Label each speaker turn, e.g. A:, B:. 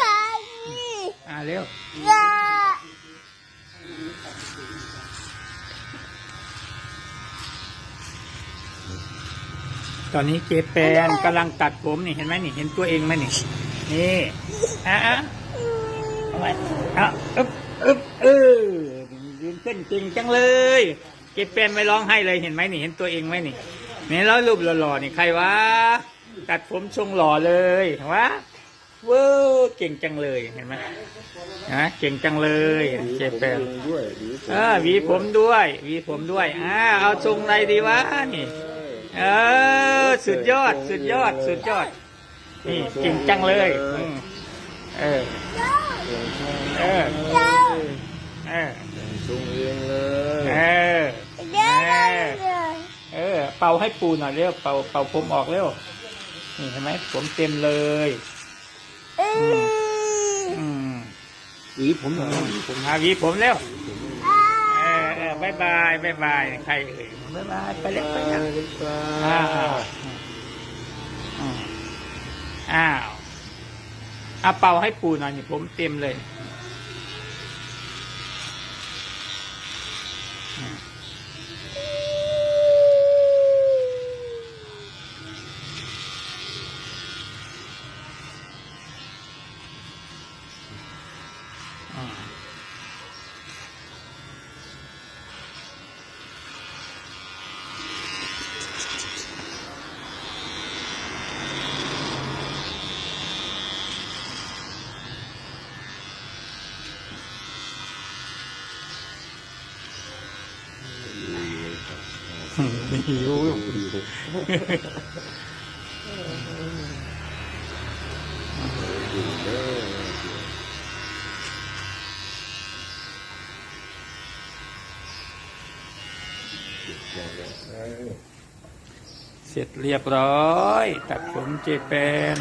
A: ยาย
B: อ่าเร็ว
A: ยา
B: ตอนนี้เจแปนกำลังตัดผมนี่เห็นไหมนี่เห็นตัวเองไหมนี่ นี่อะอะเอาไว้อะอึ๊บอึ๊บเออยืนขึ้นจริงจังเลย เจแปนไม่ร้องไห้เลยเห็นไหมนี่เห็นตัวเองไหมนี่ นี่แล้วรูปหล่อๆนี่ใครวะตัดผมทรงหล่อเลยเห็นวะเว้าวเก่งจังเลยเห็นไหมฮะเก่งจังเลยเจแปน
C: ด้วยหรือ
B: เออหวีผมด้วยหวีผมด้วยอ่าเอาทรงอะไรดีวะนี่เออสุดยอดสุดยอดสุดยอด นี่จริงจังเลยอืมเออเออเออ
C: ทรงเองเลย
B: เออ
A: เดี๋ยวเลย
B: เออเป่าให้ปูหน่อยเร็วเป่าเป่าผมออกเร็วนี่เห็นไหมผมเต็มเลย
A: อืม
B: อืม
C: หวีผมหน่อยหวีผม
B: หาหวีผมเร็วเออเออบายบายบายบายใครเอ่ยบายบายไปแล้วไปแล้วอ้าวอืมอ้าวเอาเป่าให้ปูหน่อยนี่ผมเต็มเลยอื หิวเสร็จเรียบร้อย ตัดผมเจแปน